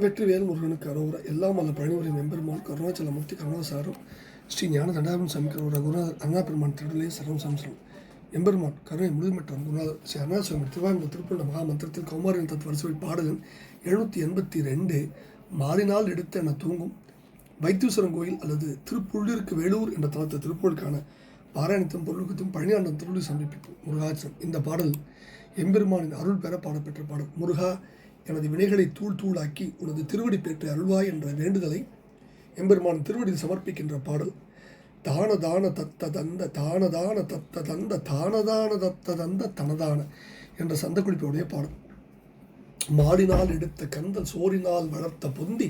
வெற்றிவேல் முருகனுக்கு அரோகரா எல்லாம் அல்ல பழனிமுறை மெம்பெருமாள் கருணாச்சலமூர்த்தி கருணாசாரம் ஸ்ரீ ஞான தண்டாபுரம் குருநாத அண்ணா பெருமான் திருடலே சரவம் சம்சரம் எம்பெருமான் கருணை முழுமற்றம் குருநாதர் ஸ்ரீ அருணாசுவாமி திருவாரூர் திருப்பள்ள மகா மந்திரத்தில் கௌமாரின் தத்துவ வரிசை எழுநூற்றி எண்பத்தி ரெண்டு மாறினால் எடுத்து என தூங்கும் வைத்தீஸ்வரன் கோயில் அல்லது திருப்புள்ளிருக்கு வேலூர் என்ற தளத்தை திருப்பூருக்கான பாராயணத்தும் பொருளுக்கத்தும் பழனியாண்டம் திருளி சமர்ப்பிப்பு முருகாச்சன் இந்த பாடல் எம்பெருமானின் அருள் பெற பாடப்பெற்ற பாடல். முருகா எனது வினைகளை தூள் தூளாக்கி உனது திருவடி பெற்று அருள்வாய் என்ற வேண்டுதலை எம்பெருமான் திருவடியில் சமர்ப்பிக்கின்ற பாடல். தான தான தத்த தந்த தான தான தத்த தந்த தானதான தத்த தந்த தனதான என்ற சந்தக்குறிப்புடைய பாடல். மாடினால் எடுத்த கந்தல் சோறினால் வளர்த்த பொந்தி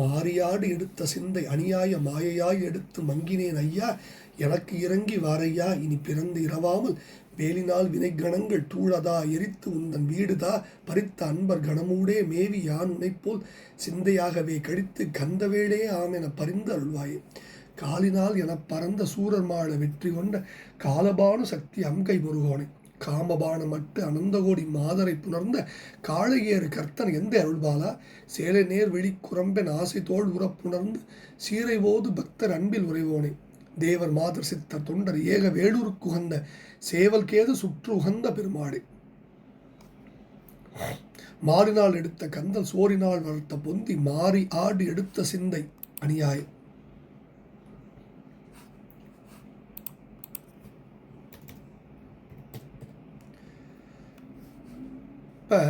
மாறியாடு எடுத்த சிந்தை அநியாய மாயையாய் எடுத்து மங்கினேன் ஐயா எனக்கு இறங்கி வாரையா இனி பிறந்து இரவாமல் வேலினால் வினைக்கணங்கள் தூளதா? எரித்து உந்தன் வீடுதா? பறித்த அன்பர் கணமூடே மேவி யான் உனைப்போல் சிந்தையாகவே கழித்து கந்தவேளே ஆமென பரிந்து அருள்வாயே. காலினால் எனப் பறந்த சூரர்மாள வெற்றி கொண்ட காலபானு சக்தி அங்கை முருகோனை. காமபான மட்டு அனந்தகோடி மாதரை புணர்ந்த காளையேறு கர்த்தன் எந்த அருள்பாலா சேலை நேர் வெளிக்குரம்பென் ஆசை தோல் உறப்புணர்ந்து சீரை போது பக்தர் அன்பில் உறைவோனே. தேவர் மாதர் சித்தர் தொண்டர் ஏக வேலூருக்கு உகந்த சேவல் கேது சுற்று உகந்த பெருமாடு மாறினால் எடுத்த கந்தல் சோறினால் வளர்த்த பொந்தி மாறி ஆடி எடுத்த சிந்தை அநியாயம். இப்போ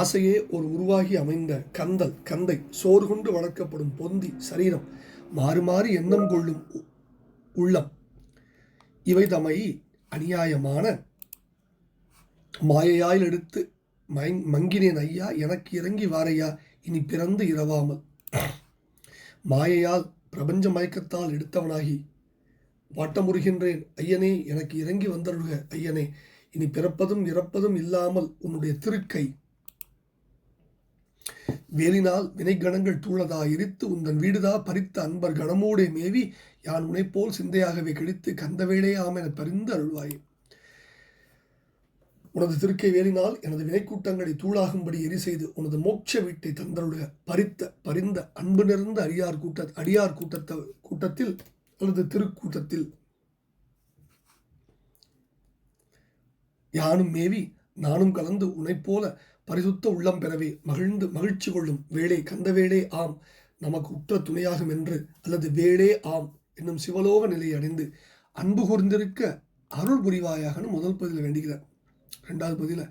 ஆசையே ஒரு உருவாகி அமைந்த கந்தல் கந்தை சோறு கொண்டு வளர்க்கப்படும் பொந்தி சரீரம் மாறு மாறி எண்ணம் கொள்ளும் உள்ளம். இவை தமை அநியாயமான மாயையாயில் எடுத்து மயங் மங்கினேன் ஐயா எனக்கு இறங்கி வாரையா இனி பிறந்து இரவாமல். மாயையால் பிரபஞ்ச மயக்கத்தால் எடுத்தவனாகி வாட்டமுறுகின்றேன். ஐயனே எனக்கு இறங்கி வந்தருக ஐயனே இனி பிறப்பதும் இறப்பதும் இல்லாமல் உன்னுடைய திருக்கை வேலினால் வினைக்கணங்கள் தூளதா எரித்து உந்தன் வீடுதா பறித்த அன்பர் கணமோடே மேவி யான் உனைப்போல் சிந்தையாகவே கிழித்து கந்தவேளையாம் என பரிந்து அருள்வாயே. உனது திருக்கை வேலினால் எனது வினைக்கூட்டங்களை தூளாகும்படி எரி செய்து உனது மோட்ச வீட்டை தந்தருடைய பறித்த பரிந்த அன்பு நிறைந்த அடியார் கூட்ட அடியார் கூட்டத்த கூட்டத்தில் அல்லது திருக்கூட்டத்தில். யானும் மேவி நானும் கலந்து உனைப்போல பரிசுத்த உள்ளம் பெறவே மகிழ்ந்து மகிழ்ச்சி கொள்ளும் வேளே கந்த வேளே ஆம் நமக்கு உற்ற துணையாகும் என்று அல்லது வேளே ஆம் என்னும் சிவலோக நிலையை அடைந்து அன்பு கூர்ந்திருக்க அருள் புரிவாயாகனு முதல் பதில வேண்டுகிறார். ரெண்டாவது பதில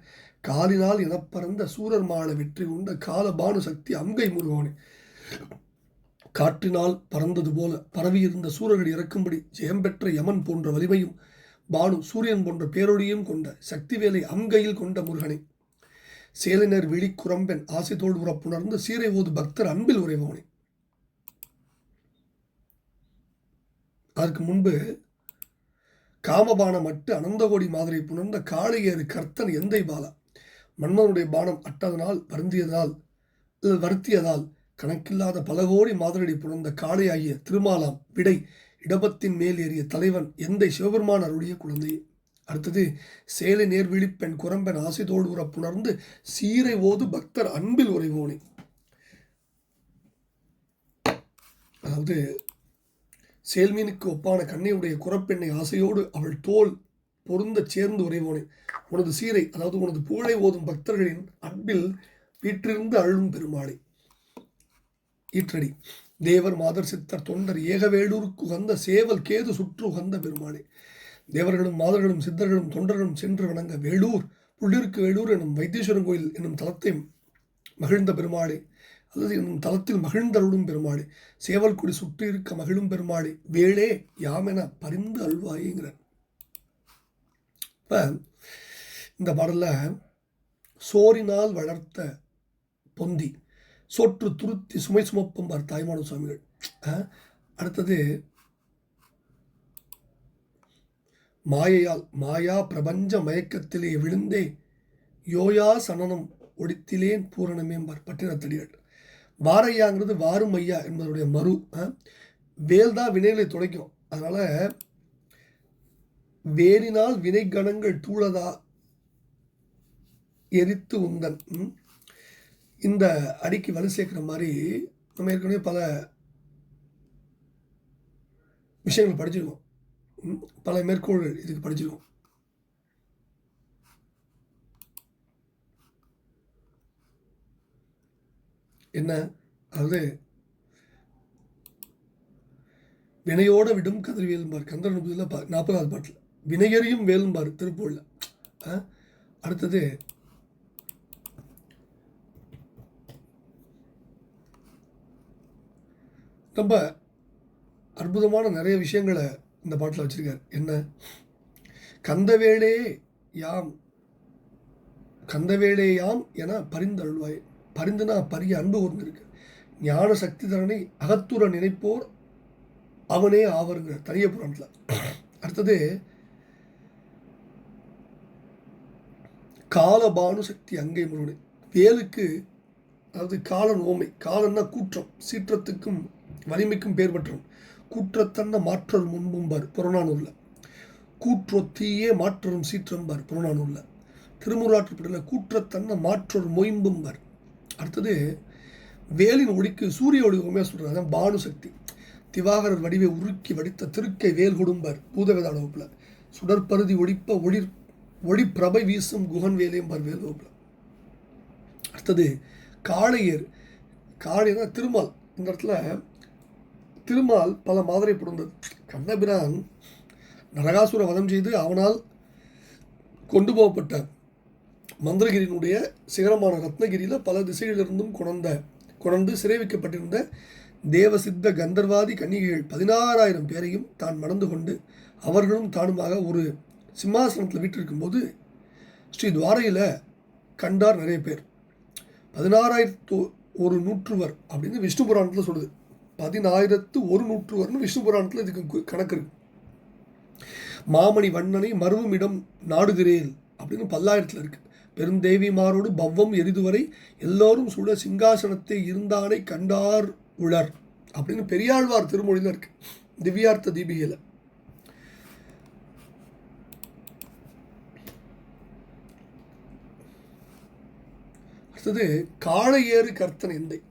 காலினால் எனப்பறந்த சூரர் மாள வெற்றி கொண்ட காலபானு சக்தி அங்கை முருகோனே. காற்றினால் பறந்தது போல பரவியிருந்த சூரர்கள் இறக்கும்படி ஜெயம் பெற்ற யமன் போன்ற வலிமையும் பானு சூரியன் போன்ற பேரொழியும் கொண்ட சக்தி வேலை அங்கையில் கொண்ட முருகனை. சேலினர் விழி குரம்பென் உறப்புணர்ந்து சீரை ஓது பக்தர் அன்பில் உறைவோனே அதற்கு முன்பு காமபான மட்டு அனந்தகோடி மாதிரி புணர்ந்த காளையேறு கர்த்தன் எந்தை பாலா? மன்மனுடைய பானம் அட்டதனால் வருந்தியதால் வருத்தியதால் கணக்கில்லாத பல கோடி மாதிரடி புணர்ந்த காளையாகிய திருமாலாம் விடை இடபத்தின் மேல் ஏறிய தலைவன் எந்தை சிவபெருமான் அருடைய குழந்தையே. அடுத்தது சேலை நேர்விழிப்பெண் குரம்பன் ஆசைதோடு உறப்புணர்ந்து உற புணர்ந்து சீரை ஓது பக்தர் அன்பில் உறைவோனே. அதாவது சேல்மீனுக்கு ஒப்பான கண்ணையுடைய குரப்பெண்ணை ஆசையோடு அவள் தோல் பொருந்த சேர்ந்து உறைவோனே. உனது சீரை அதாவது உனது புகழை ஓதும் பக்தர்களின் அன்பில் வீற்றிருந்து அழும் பெருமாளை. ஈற்றடி தேவர் மாதர் சித்தர் தொண்டர் ஏகவேலூருக்கு உகந்த சேவல் கேது சுற்று உகந்த பெருமாளே. தேவர்களும் மாதர்களும் சித்தர்களும் தொண்டர்களும் சென்று வணங்க வேலூர் புள்ளிருக்கு வேலூர் எனும் வைத்தீஸ்வரன் கோயில் என்னும் தலத்தை மகிழ்ந்த பெருமாளே. அல்லது என்னும் தலத்தில் மகிழ்ந்தருளும் பெருமாளே. சேவல் கொடி சுற்றி இருக்க மகிழும் பெருமாளே. வேளே யாமென பரிந்து அல்வாயேங்கிறார் இப்போ இந்த பாடலில் சோரினால் வளர்த்த பொந்தி சோற்று துருத்தி சுமை சுமப்பம்பார் தாய்மான சுவாமிகள். அடுத்தது மாயையால் மாயா பிரபஞ்ச மயக்கத்திலே விழுந்தே யோயா சனனம் ஒடித்திலேன் பூரணமேம்பர் பட்டினத்தடிகள். வாரையாங்கிறது வாரும் ஐயா என்பதனுடைய மறு வேல்தான் வேல் தான் வினைகளை துடைக்கும். அதனால் வேலினால் வினைக்கணங்கள் தூளதா எரித்து உந்தன் இந்த அடிக்கு வலு சேர்க்குற மாதிரி நம்ம ஏற்கனவே பல விஷயங்கள் படிச்சிருக்கோம். பல மேற்கோள்கள் இதுக்கு படிச்சிருக்கோம். என்ன? அதாவது வினையோட விடும் கதிர் வேலும்பார் கந்தரன் முப்பதில் பா நாற்பதாவது பாட்டில். வினையறியும் வேலும்பார் திருப்பூரில் அடுத்தது ரொம்ப அற்புதமான நிறைய விஷயங்களை இந்த பாட்டில் வச்சுருக்கார். என்ன? கந்தவேளே யாம் கந்தவேளே யாம் என பரிந்தருள்வாய் பரிந்துனா பரிய அன்பு கூர்ந்திருக்கு. ஞான சக்தி தரனை அகத்துற நினைப்போர் அவனே ஆவருங்க தனிய புராணத்தில். அடுத்தது காலபானு சக்தி அங்கை முருகனை. வேலுக்கு அதாவது காலன் ஓமை காலன்னா கூற்றம் சீற்றத்துக்கும் வலிமைக்கும் பேர் பெற்றோம் கூற்றத்தன்ன மாற்றர் முன்பும்பார் புறநானூரில். கூற்றொத்தியே மாற்றரும் சீற்றம்பார் புறநானூரில். திருமுறாற்றுப்படையில் கூற்றத்தன்ன மாற்றொரு மொயம்பும்பார் அடுத்தது வேலின் ஒளிக்கு சூரிய ஒளி உண்மையாக சொல்கிறார் அதான் பானு சக்தி. திவாகரர் வடிவை உருக்கி வடித்த திருக்கை வேல் கொடும்பார் பூதவேத வகுப்பில் சுடற்பருதி ஒழிப்ப ஒளி ஒளி பிரபை வீசும் குகன் வேலையும்பார் வேல் வகுப்பில் அடுத்தது காளையர். காளையர் திருமால். இந்த இடத்துல திருமால் பல மாதிரி புரிந்தது கண்ணபிரான் நரகாசுர வதம் செய்து அவனால் கொண்டு போகப்பட்ட மந்திரகிரியினுடைய சிகரமான ரத்னகிரியில் பல திசைகளிலிருந்தும் குணர்ந்த கொணர்ந்து சிறை வைக்கப்பட்டிருந்த தேவசித்த கந்தர்வாதி கன்னிகைகள் பதினாறாயிரம் பேரையும் தான் மணந்து கொண்டு அவர்களும் தானுமாக ஒரு சிம்மாசனத்தில் வீட்டிருக்கும்போது ஸ்ரீ துவாரையில் கண்டார் நிறைய பேர். பதினாறாயிரத்து ஒரு நூற்றுவர் அப்படின்னு விஷ்ணு புராணத்தில் சொல்லுது. பதினாயிரத்து ஒரு நூற்றுவர்னு விஷ்ணு புராணத்தில் இதுக்கு கணக்கு இருக்கு. மாமணி வண்ணனை மருவும் இடம் நாடுகிறேன் அப்படின்னு பல்லாயிரத்தில் இருக்கு. பெருந்தேவிமாரோடு பவ்வம் எரிதுவரை எல்லோரும் சுட சிங்காசனத்தை இருந்தானை கண்டார் உளர் அப்படின்னு பெரியாழ்வார் திருமொழியில் இருக்கு. திவ்யார்த்த தீபிகையில். அடுத்தது காளையேறு கர்த்தன் எந்தை?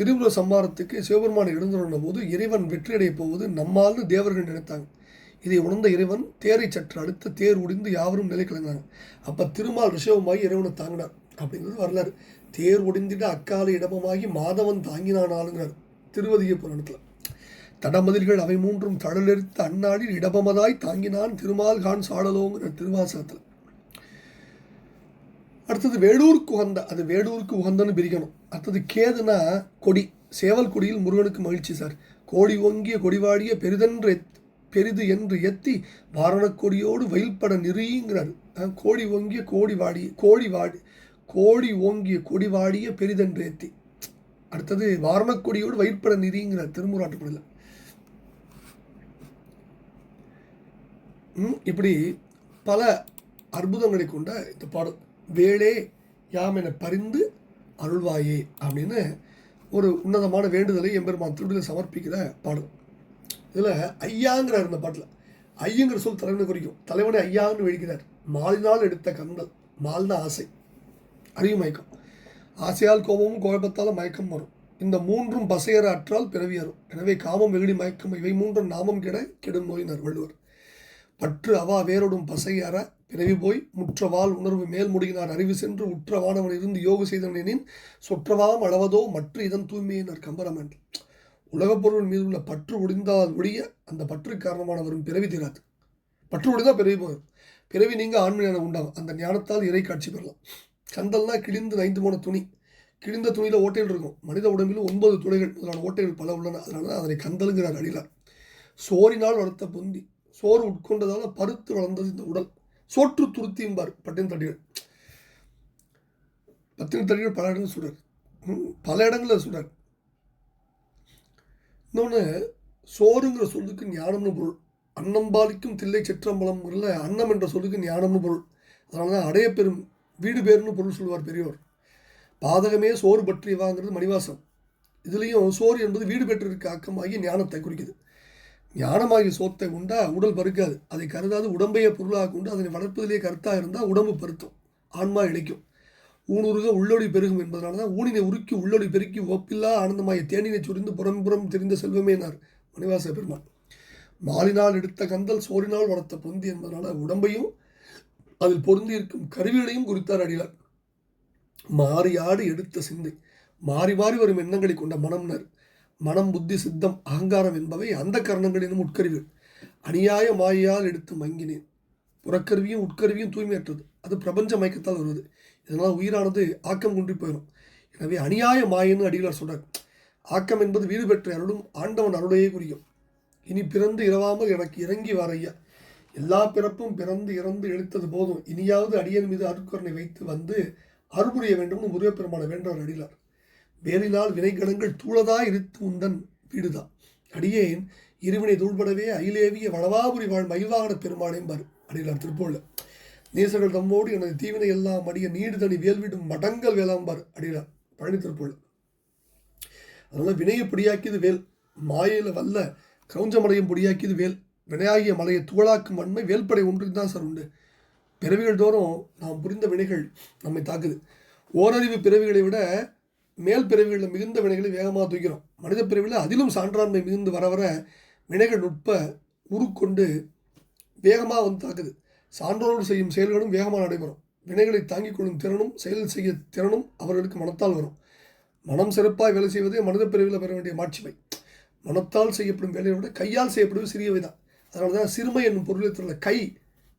திருவுல சம்மாரத்துக்கு சிவபெருமான் எழுந்துள்ள போது இறைவன் வெற்றியடைய போவது நம்மால்னு தேவர்கள் நினைத்தாங்க. இதை உணர்ந்த இறைவன் தேரை சற்று அடுத்த தேர் உடிந்து யாவரும் நிலை கலந்தாங்க அப்போ திருமால் ரிஷவமாகி இறைவனை தாங்கினார். அப்படிங்கிறது வரலாறு. தேர் ஒடிந்திட அக்கால இடமமாகி மாதவன் தாங்கினானாளுங்கிறார் திருவதிய புராணத்தில். தடமதில்கள் அவை மூன்றும் தடலெடுத்த அந்நாளில் இடபமதாய் தாங்கினான் திருமால் கான் சாடலோங்கிற திருவாசகத்தில். அடுத்தது வேலூருக்கு உகந்த அது வேடூருக்கு உகந்தன்னு பிரிக்கணும். அடுத்தது கேதுனா கொடி சேவல் கொடியில் முருகனுக்கு மகிழ்ச்சி சார். கோடி ஓங்கிய கொடிவாடிய பெரிதென்று எத்- பெரிது என்று எத்தி வாரணக் கொடியோடு வயல்பட நெறிங்கிறார் கோடி ஓங்கிய கோடி வாடி கோடி வாடி கோடி ஓங்கிய கொடி வாடிய பெரிதென்று எத்தி. அடுத்தது வாரணக் கொடியோடு வயிற்பட நெறிங்கிறார் திருமுறாட்டுப்படையில் ம், இப்படி பல அற்புதங்களை கொண்ட இந்த பாடல். வேளே யாம் என பரிந்து அருள்வாயே அப்படின்னு ஒரு உன்னதமான வேண்டுதலை எம்பெருமான் திருவிழா சமர்ப்பிக்கிற பாடல். இதில் ஐயாங்கிறார் இந்த பாட்டில். ஐயங்கிற சொல் தலைவனை குறிக்கும். தலைவனை ஐயான்னு விழிக்கிறார் மாலினால் எடுத்த கந்தல் மால்னா ஆசை. அறிவு மயக்கம். ஆசையால் கோபமும் கோபத்தால் மயக்கம் வரும். இந்த மூன்றும் பசையற அற்றால் பிறவியரும் எனவே காமம் வெகுடி மயக்கம் இவை மூன்றும் நாமம் கிட கெடும் நோயினர் வள்ளுவர். பற்று அவா வேரோடும் பசையற பிறவி போய் முற்றவால் உணர்வு மேல் முடியினார் அறிவு சென்று உற்றவானவன் இருந்து யோக செய்தனின் சொற்றவாம் அளவதோ மற்ற இதன் தூய்மையினர் கம்பரமன் உலகப் பொருள் மீது உள்ள பற்று ஒடிந்தால் ஒழிய அந்த பற்று காரணமான வரும் பிறவி தீராது. பற்று ஒடிந்தால் பிறவி போகும் பிறவி நீங்கள் ஆண்மை ஞானம் உண்டாகும். அந்த ஞானத்தால் இறை காட்சி பெறலாம். கந்தல்னா கிழிந்து நைந்து போன துணி. கிழிந்த துணியில் ஓட்டைகள் இருக்கும். மனித உடம்பில் ஒன்பது துளைகள் முதலான ஓட்டைகள் பல உள்ளன. அதனால தான் அதனை கந்தலுங்கிறார் அடிலார் சோறினால் வளர்த்த பொந்தி. சோறு உட்கொண்டதால் பருத்து வளர்ந்தது இந்த உடல். சோற்று துருத்தியும்பார் பட்டின தடிகள் பத்தின தடிகள் பல இடங்கள் சுடர் ம், பல இடங்களில் சுடர் இன்னொன்று சோறுங்கிற சொல்லுக்கு ஞானம்னு பொருள். அன்னம்பாலிக்கும் தில்லை சிற்றம்பலம் இல்லை அன்னம் என்ற சொல்லுக்கு ஞானம்னு பொருள். அதனால தான் அடைய பெரும் வீடு பேருன்னு பொருள் சொல்லுவார் பெரியவர் பாதகமே சோறு பற்றியவாங்கிறது மணிவாசம். இதுலேயும் சோறு என்பது வீடு பெற்றிருக்க ஆக்கமாகி ஞானத்தை குறிக்குது. ஞானமாகி சோத்தை உண்டா? உடல் பருக்காது அதை கருதாது. உடம்பையே பொருளாக கொண்டு அதனை வளர்ப்பதிலே கருத்தாக இருந்தால் உடம்பு பருத்தும். ஆன்மா இழைக்கும். ஊனுருக உள்ளொடி பெருகும் என்பதனால தான் ஊனினை உருக்கி உள்ளொடி பெருக்கி ஒப்பில்லா ஆனந்தமாய தேனினை சுரிந்து புறம் புறம் தெரிந்த செல்வமேனார் மணிவாச பெருமான். மாலினால் எடுத்த கந்தல் சோறினால் வளர்த்த பொந்தி என்பதனால உடம்பையும் அதில் பொருந்தி இருக்கும் கருவிகளையும் குறித்தார் அடியார். மாறியாடு எடுத்த சிந்தை. மாறி மாறி வரும் எண்ணங்களை கொண்ட மனம்னர். மனம் புத்தி சித்தம் அகங்காரம் என்பவை அந்த கரணங்களினும் உட்கருவிகள் அநியாய மாயால் எடுத்து மங்கினேன். புறக்கருவியும் உட்கருவியும் தூய்மையற்றது. அது பிரபஞ்ச மயக்கத்தால் வருவது. இதனால் உயிரானது ஆக்கம் குன்றி போயிடும் எனவே அநியாய மாயன்னு அடிகளார் சொல்றார். ஆக்கம் என்பது வீடு பெற்ற அருளும் ஆண்டவன் அருளையே குறிக்கும். இனி பிறந்து இரவாமல் எனக்கு இறங்கி வாரையா எல்லா பிறப்பும் பிறந்து இறந்து எழுத்தது போதும். இனியாவது அடியன் மீது அருட்கருணை வைத்து வந்து அருள்புரிய வேண்டும்னு முருகப்பெருமான வேண்டவர் அடிலார் வேலினால் வினைக்கடங்கள் தூளதாய் இருத்து உந்தன் வீடுதான் அடியேன் இருவினை தூள்படவே அயிலேவிய வளவாபுரி வாழ் மயில்வாகன பெருமானேம்பார் அடிலார் திருப்பூர்ல நேசர்கள் தம்மோடு எனது தீவினை எல்லாம் அடிய நீடுதனி வேல்விடும் மடங்கள் வேளாம்பார் அடிலார் பழனி திருப்பூர்ல அதனால வினையை பொடியாக்கியது வேல் மாயையில் வல்ல கவுஞ்சமடையும் பொடியாக்கியது வேல் வினையாகிய மலையை தூளாக்கும் வன்மை வேல்படை ஒன்றுக்கு தான் சார் உண்டு. பிறவிகள் தோறும் நாம் புரிந்த வினைகள் நம்மை தாக்குது. ஓரறிவு பிறவிகளை விட மேல் பிறவிகளில் மிகுந்த வினைகளை வேகமாக தூக்கிறோம். மனித பிறவியில் அதிலும் சான்றாண்மை மிகுந்து வர வர வினைகள் நுட்ப உருக்கொண்டு வேகமாக வந்து தாக்குது. சான்றோடு செய்யும் செயல்களும் வேகமாக நடைபெறும். வினைகளை தாங்கிக் கொள்ளும் திறனும் செயல் செய்ய திறனும் அவர்களுக்கு மனத்தால் வரும். மனம் சிறப்பாக வேலை செய்வதே மனித பிறவியில் பெற வேண்டிய மாட்சிமை. மனத்தால் செய்யப்படும் வேலையை விட கையால் செய்யப்படுவது சிறியவை தான் அதனால தான் சிறுமை என்னும் பொருளத்தில் கை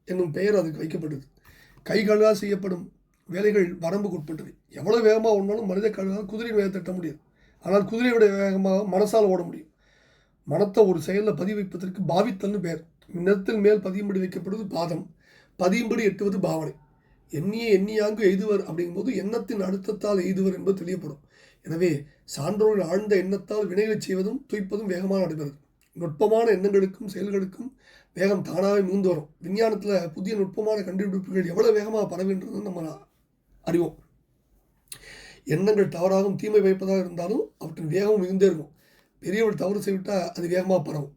என்னும் பெயர் அதுக்கு வைக்கப்பட்டது. கைகளால் செய்யப்படும் வேலைகள் வரம்புக்கு உட்பட்டவை. எவ்வளோ வேகமாக ஓடினாலும் மனித காலால் குதிரை வேகம் தட்ட முடியாது. ஆனால் குதிரையுடைய வேகமாக மனசால் ஓட முடியும். மனத்தை ஒரு செயலில் பதிவு வைப்பதற்கு பாவித்தல்னு பேர். நிலத்தில் மேல் பதியும்படி வைக்கப்படுவது பாதம். பதியும்படி எட்டுவது பாவனை. எண்ணிய எண்ணியாங்கு எய்துவர் அப்படிங்கும்போது எண்ணத்தின் அழுத்தத்தால் எய்துவர் என்பது தெளியப்படும். எனவே சான்றோர்கள் ஆழ்ந்த எண்ணத்தால் வினைகளை செய்வதும் துய்ப்பதும் வேகமாக நடைபெறுது. நுட்பமான எண்ணங்களுக்கும் செயல்களுக்கும் வேகம் தானாகவே மிகுந்து வரும். விஞ்ஞானத்தில் புதிய நுட்பமான கண்டுபிடிப்புகள் எவ்வளோ வேகமாக பரவுன்றது நம்ம அறிவோம். எண்ணங்கள் தவறாகவும் தீமை வைப்பதாக இருந்தாலும் அவற்றின் வேகம் மிகுந்தே இருக்கும். பெரியவள் தவறு செய்விட்டால் அது வேகமாக பரவும்.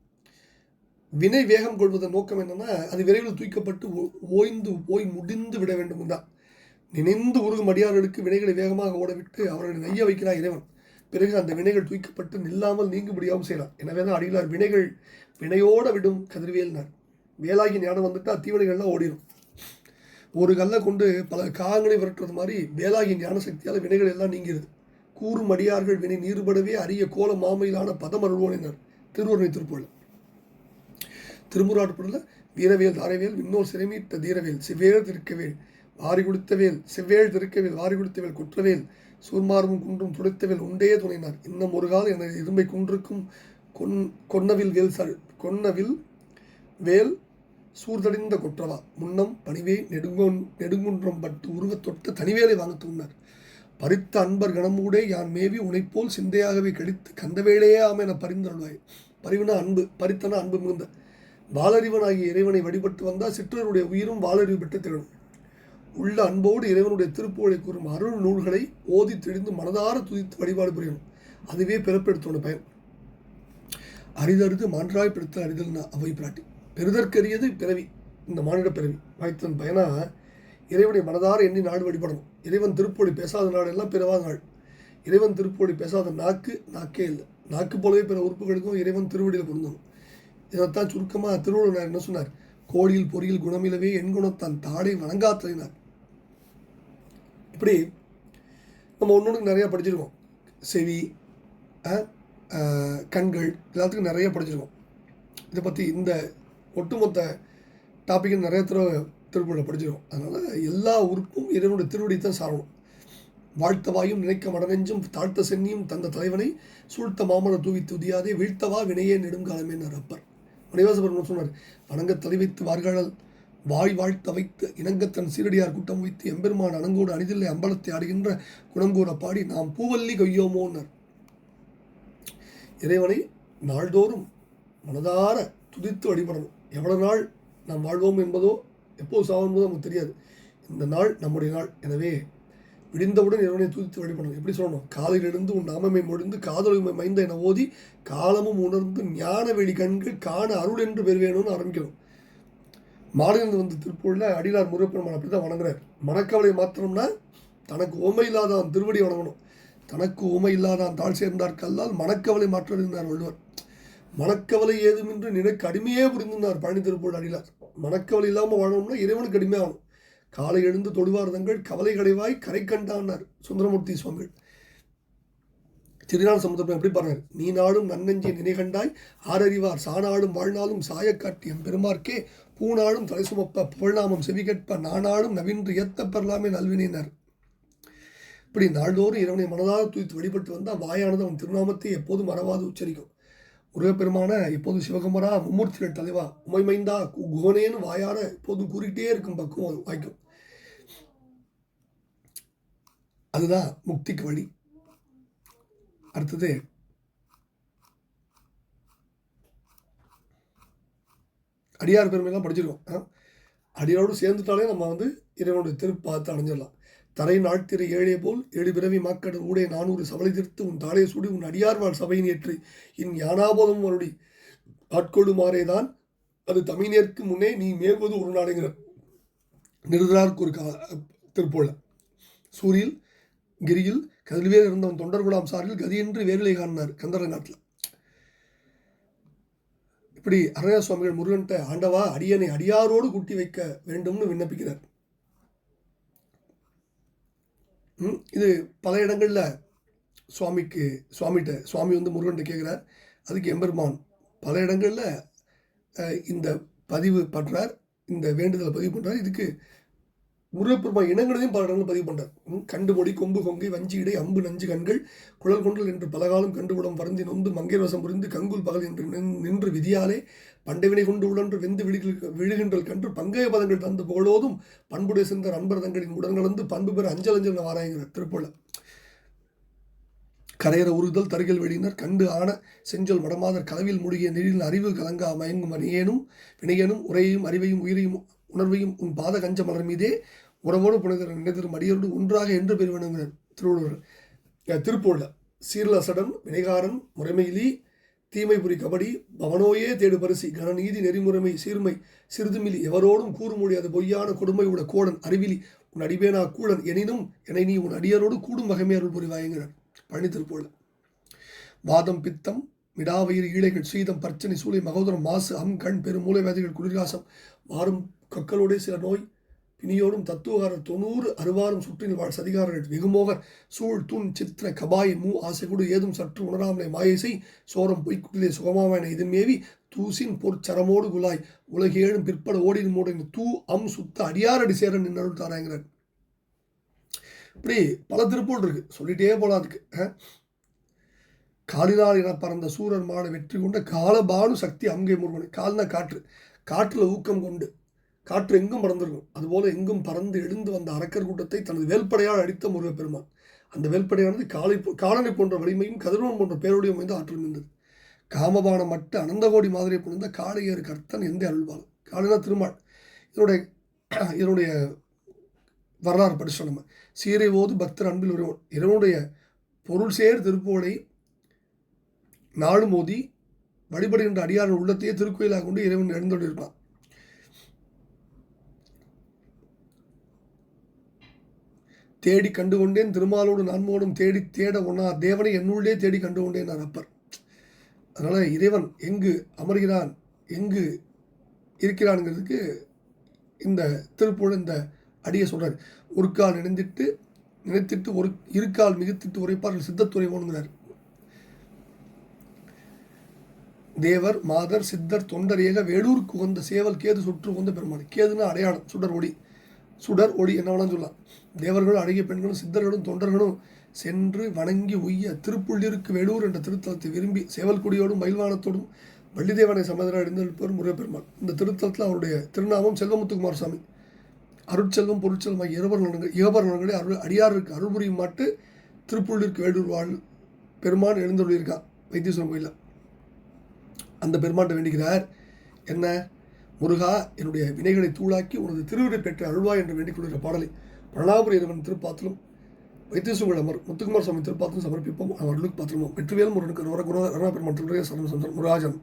வினை வேகம் கொள்வதன் நோக்கம் என்னென்னா அது விரைவில் தூக்கப்பட்டு ஓ- ஓய்ந்து போய் முடிந்து விட வேண்டும் தான் நினைந்து உருகும் அடியார்களுக்கு வினைகளை வேகமாக ஓடவிட்டு அவர்களை நெய்ய வைக்கிறார் இறைவன். பிறகு அந்த வினைகள் தூக்கப்பட்டு நில்லாமல் நீங்கும்படியாகவும் செய்யலாம் எனவே தான் அடிகளார் வினைகள் வினையோட விடும் கதிர்வேல்னார். வேலாகி ஞானம் வந்துட்டால் தீவினைகள்லாம் ஓடிடும் ஒரு கல்லை கொண்டு பல காகங்களை விரட்டுறது மாதிரி வேலாகி ஞான சக்தியால் வினைகள் எல்லாம் நீங்கிறது கூறும் அடியார்கள் வினை நீர்படவே அரிய கோல மாமையிலான பதம் என்றார். திருவருணை திருப்பூரில் திருமுறாட்டுப்படல வீரவேல் தாரவேல் விண்ணோர் சிறைமீட்ட தீரவேல் செவ்வேல் திருக்கவேல் வாரி கொடுத்தவேல் செவ்வேல் திருக்கவேல் வாரி கொடுத்தவேல் குற்றவேல் சூர்மார்பும் குன்றும் துடைத்தவேல் உண்டே துணைனார் இன்னும் ஒரு காலம் எனது இரும்பை குன்றுக்கும் கொன் கொன்னவில் வேல் சல் கொன்னவில் வேல் சூர்தடிந்த கொற்றவா? முன்னம் பணிவே நெடுங்கொன் நெடுங்குன்றம் பட்டு உருவத் தொட்டு தனிவேலை வாங்க தூண்டார் பறித்த அன்பர் கணமூடே யான் மேவி உனைப்போல் சிந்தையாகவே கழித்து கந்தவேளையே ஆம் என பரிந்தருள்வாய். பரிவுனா அன்பு பறித்தனா அன்பு மிகுந்த. வாலறிவனாகிய இறைவனை வழிபட்டு வந்தால் சிற்றருடைய உயிரும் வாலறிவு பெற்று திகழும். உள்ள அன்போடு இறைவனுடைய திருப்புகழை கூறும் அருள் நூல்களை ஓதி தெளிந்து மனதார துதித்து வழிபாடு புரியணும். அதுவே பிறப்பெடுத்தோட பயன் அரிதறிது மான்றாய் பிடித்த அரிதல்னா அவை பிராட்டி. பெறுதற்கரியது பிறவி. இந்த மானிட பிறவி. வாய்த்தன் பயனா இறைவனை மனதார எண்ணி நாடு வழிபடணும். இறைவன் திருப்பொழி பேசாத நாடெல்லாம் பிறவாத நாள். இறைவன் திருப்பொழி பேசாத நாக்கு நாக்கே இல்லை. நாக்கு போலவே பிற உறுப்புகளுக்கும் இறைவன் திருவடியில் பொருந்தணும் இதைத்தான் சுருக்கமாக திருவள்ளுவர் என்ன சொன்னார்? கோடியில் பொறியில் குணமிலவே என் குணத்தான் தாடை வணங்காத்தினார் இப்படி நம்ம ஒன்று நிறையா படிச்சிருக்கோம். செவி கண்கள் எல்லாத்துக்கும் நிறைய படிச்சிருக்கோம். இதை பற்றி இந்த ஒட்டுமொத்த டாப்பிக்கு நிறைய தடவை திருக்குறளை படிச்சிடும் அதனால் எல்லா உறுப்பும் இறைவனுடைய திருவடி தான் சாரணும். வாழ்த்தவாயும் நினைக்க மடநெஞ்சும் தாழ்த்த சென்னியும் தந்த தலைவனை சூழ்த்த மாமன தூவி துதியாதே வீழ்த்தவா வினையே நெடுங்காலமே அப்பர் மணிவாசபுரம் சொன்னார் வணங்க தலைவித்து வார்கழல் வாய் வாழ்த்த வைத்து இணங்கத்தன் சீரடியார் கூட்டம் வைத்து எம்பெருமான் அணங்கோடு அணிதில்லை அம்பலத்தை ஆடுகின்ற குணங்கூற பாடி நாம் பூவல்லி கொய்யோமோன்னர் இறைவனை நாள்தோறும் மனதார துதித்து வழிபடணும். எவ்வளவு நாள் நாம் வாழ்வோம் என்பதோ எப்போது சாவோம் என்பதோ நமக்கு தெரியாது. இந்த நாள் நம்முடைய நாள். எனவே விடிந்தவுடன் இறைவனை துதித்து வழிபடணும். எப்படி சொல்லணும்? காலையில் எழுந்து உன் நாமமை முடிந்து காதலுமை மைந்த என ஓதி காலமும் உணர்ந்து ஞான வெளி கண்கள் காண அருள் என்று பெறுவேணும்னு ஆரம்பிக்கணும். மாலையிலிருந்து வந்து திருப்பூரில் அடிலார் முருகப்பெருமான் அப்படி தான் வணங்குறார். மனக்கவலை மாத்திரம்னா தனக்கு ஓமை இல்லாதான் திருவடி வணங்கணும். தனக்கு ஊமை இல்லாதான் தாழ் சேர்ந்தார் கல்லால் மனக்கவலை இருந்தார் வள்ளுவர். மனக்கவலை ஏதுமின்றி நினைக்கு அடிமையே புரிந்திருந்தார் பழனி திருப்பூர் அடிலார் மனக்கவலை இல்லாமல் வாழணும்னா இறைவனுக்கு அடிமையாகணும். காலை எழுந்து தொழுவார்தங்கள் கவலை கடைவாய் கரை கண்டான்னார் சுந்தரமூர்த்தி சுவாமிகள். திருநாள் சமுத்திரம் எப்படி பாருங்கள் நீ நாடும் நன்னெஞ்சி நினைகண்டாய் ஆரறிவார் சானாடும் வாழ்நாளும் சாயக்காட்டியம் பெருமார்க்கே பூநாளும் தலை சுமப்ப புகழ்நாமம் செவி கேட்ப நானாடும் நவீன்று ஏத்த பெறலாமே நல்வினையினர். இப்படி நாள்தோறும் இறைவனை மனதாக தூய்த்து வழிபட்டு வந்தால் வாயானது அவன் திருநாமத்தை எப்போதும் மறவாது உச்சரிக்கும். முருகப்பெருமான இப்போது சிவகுமரா மும்மூர்த்திகள் தலைவா உமைமைந்தா கு- வாயார எப்போதும் கூறிக்கிட்டே இருக்கும் பக்குவம் அது வாய்க்கும். அதுதான் முக்திக்கு வழி. அடுத்தது அடியார் பெருமையெல்லாம் படிச்சிருக்கோம். ஆ? அடியாரோடு சேர்ந்துட்டாலே நம்ம வந்து இறைவனுடைய திருப்பாத்து அடைஞ்சிடலாம். தரை நாழ்த்திரை ஏழே போல் ஏழு பிறவி மாக்கடன் ஊடே நானூறு சவலை திருத்து உன் தாளே சூடி உன் அடியார் வாழ் சபையின் ஏற்று இன் ஞானாபோதம் வருடி ஆட்கொள்ளுமாறேதான். அது தமிழேற்கு முன்னே நீ மேல்வது ஒரு நாடுங்கிற நிருதராருக்கு ஒரு கா திருப்போல. சூரியில் கிரியில் கதில்வேல் இருந்தவன் தொண்டர்குலாம் சாரில் கதியின்றி வேரிலை காணினார் கந்தர நாட்டில். இப்படி அரணய சுவாமிகள் முருகன்ட்ட ஆண்டவா அடியனை அடியாரோடு கூட்டி வைக்க வேண்டும்னு விண்ணப்பிக்கிறார் ம், இது பல இடங்களில் சுவாமிக்கு சுவாமிகிட்ட சுவாமி வந்து முருகன்ட்ட கேட்குறார் அதுக்கு எம்பெருமான் பல இடங்களில் இந்த பதிவு பண்ணுறார் இந்த வேண்டுதலை பதிவு பண்ணுறார் இதுக்கு முருகப்பெருமா இனங்களையும் பல இடங்களில் பதிவு பண்ணுறார் ம், கொம்பு கொங்கை வஞ்சி இடை அம்பு நஞ்சு கண்கள் குழல் கொண்டல் என்று பலகாலம் கண்டுவிடம் வருந்தி நொந்து மங்கையர் வசம் புரிந்து கங்குல் பகல் என்று நின்- நின்று விதியாலே பண்டைவினை கொண்டு உழன்று வெந்து விழுகில் விழுகின்றல் கன்று பங்கைய பதங்கள் தந்து புகழோதும் பண்புடைய சிந்தர் அன்பர் தங்களின் உடன்கலந்து பண்பு பெற அஞ்சல் அஞ்சல் வாராய்கிறார் திருப்பூர்ல கரையற உருதல் தருகல் வெளியினர் கண்டு ஆன செஞ்சொல் மடமாதர் கலவில் மூழ்கிய நெறியில் அறிவு கலங்கா மயங்கும் அணியேனும் வினையனும் உரையையும் அறிவையும் உயிரையும் உணர்வையும் உன் பாத கஞ்ச மலர் மீதே உறவோடு புனிதர் நினைதரும் மடியோடு ஒன்றாக என்று பெறுவனுங்கிறார் திருவள்ளுவர். அஹ் சீர்ல சீர்லசடன் வினைகாரன் முறைமையிலி தீமைபுரி கபடி பவனோயே தேடு பரிசி கனநீதி நெறிமுறைமை சீர்மை சிறுதுமிலி எவரோடும் கூறு முடியாத பொய்யான கொடுமை உட கோடன் அறிவிலி உன் அடிபேனா கூடன் எனினும் என்னை நீ உன் அடியாரோடு கூடும் வகைமை அருள் புரிவாய்கிறார் பழனி திருப்போல வாதம் பித்தம் மிடாவயிறு ஈழைகள் சீதம் பர்ச்சனை சூளை மகோதரம் மாசு அம் கண் பெரும் மூளைவாதிகள் குளிர்காசம் மாறும் கக்களோடே சில நோய் இனியோடும் தத்துவகாரர் தொண்ணூறு அறுவாரும் சுற்றில் வாழ் சதிகாரர்கள் வெகுமோகர். சூழ் தூண் சித்திர கபாய் மூ ஆசைகூடு ஏதும் சற்று உணராமலை மாயசை சோரம் பொய்க்குட்டிலே சுகமாவன இது மேவி. தூசின் பொற்சரமோடு குலாய் உலகேழும் பிற்பட ஓடின் மூடின் தூ அம் சுத்த அடியாரடி சேரன் நின்னருள் தாராங்கிறார் இப்படி பல திருப்பூர் இருக்கு. சொல்லிட்டே போலாம் அதுக்கு. காலினால் என பறந்த சூரன் மாட வெற்றி கொண்ட காலபானு சக்தி அங்கே முருகன். கால்னா காற்று. காற்றில் ஊக்கம் கொண்டு. காற்று எங்கும் பறந்திருக்கும். அதுபோல எங்கும் பறந்து எழுந்து வந்த அரக்கர் கூட்டத்தை தனது வேல்படையால் அடித்த முருகப்பெருமான். அந்த வேல்படையானது காலை காலனை போன்ற வலிமையும் கதிரவன் போன்ற பேருடையும் அமைந்த ஆற்றல் மிந்தது காமபானம் மட்டு அனந்தகோடி மாதிரியை புரிந்த காளையர் கர்த்தன் எந்த அருள்வாள்? காளினா திருமால். இதனுடைய இதனுடைய வரலாறு படிச்சோம் நம்ம சீரை ஓது பக்தர் அன்பில் உறவன் இறைவனுடைய பொருள் சேர் திருப்போலை நாடு மோதி வழிபடுகின்ற அடியாரின் உள்ளத்தையே திருக்கோயிலாக கொண்டு இறைவன் இருப்பான் தேடி கண்டு கொண்டேன் திருமாலோடு நன்மோடும் தேடி தேட ஒன்னா தேவனை என்னுள்ளே தேடி கண்டு கொண்டேன் நான் அப்பர். அதனால் இறைவன் எங்கு அமர்கிறான் எங்கு இருக்கிறான்ங்கிறதுக்கு இந்த திருப்பூர் இந்த அடியை சொல்கிறார் ஒரு கால் நினைந்திட்டு நினைத்திட்டு ஒரு இருக்கால் மிகுத்திட்டு உரைப்பார்கள் சித்தத்துறைவோனுங்கிறார் தேவர் மாதர் சித்தர் தொண்டர் ஏக வேலூருக்கு உகந்த சேவல் கேது சுற்று உகந்த பெருமாள் கேதுன்னா அடையாளம் சுடர் ஒளி. சுடர் ஒளி என்ன வேணாலும் சொல்லலாம். தேவர்களும் அழகிய பெண்களும் சித்தர்களும் தொண்டர்களும் சென்று வணங்கி உய்ய திருப்புள்ளிருக்கு வேலூர் என்ற திருத்தலத்தை விரும்பி சேவல்குடியோடும் மயில்வானத்தோடும் வள்ளிதேவனை சமதர அடைந்திருப்பவர் முருகப்பெருமாள் இந்த திருத்தலத்தில் அவருடைய திருநாமம் செல்வமுத்துக்குமார் சாமி அருட்செல்வம் பொருட்செல்வம் ஆகிய இருவர் நலன்கள் இகபர் நலன்களை அருள் அடியாருக்கு அருள் புரியும் மாட்டு திருப்புள்ளிற்கு வேலூர் வாழ் பெருமான் எழுந்தொழியிருக்கான் வைத்தீஸ்வரன் கோயிலில். அந்த பெருமாட்டை வேண்டுகிறார் என்ன முருகா என்னுடைய வினைகளை தூளாக்கி உனது திருவிடை பெற்ற அழுவா என்று வேண்டிக் கொள்கிற பாடலை பிரணாபுரி இறைவன் திருப்பாத்திலும் வைத்தீஸ்வரன் அமர் முத்துக்குமார் சுவாமி திருப்பாத்திலும் சமர்ப்பிப்போம். அவர்களுக்கு பாத்திரமும் வெற்றிவேல் முருகனுக்கு ரோர குரு அருணா பெருமான் திருடைய சரணம் முருகாஜன்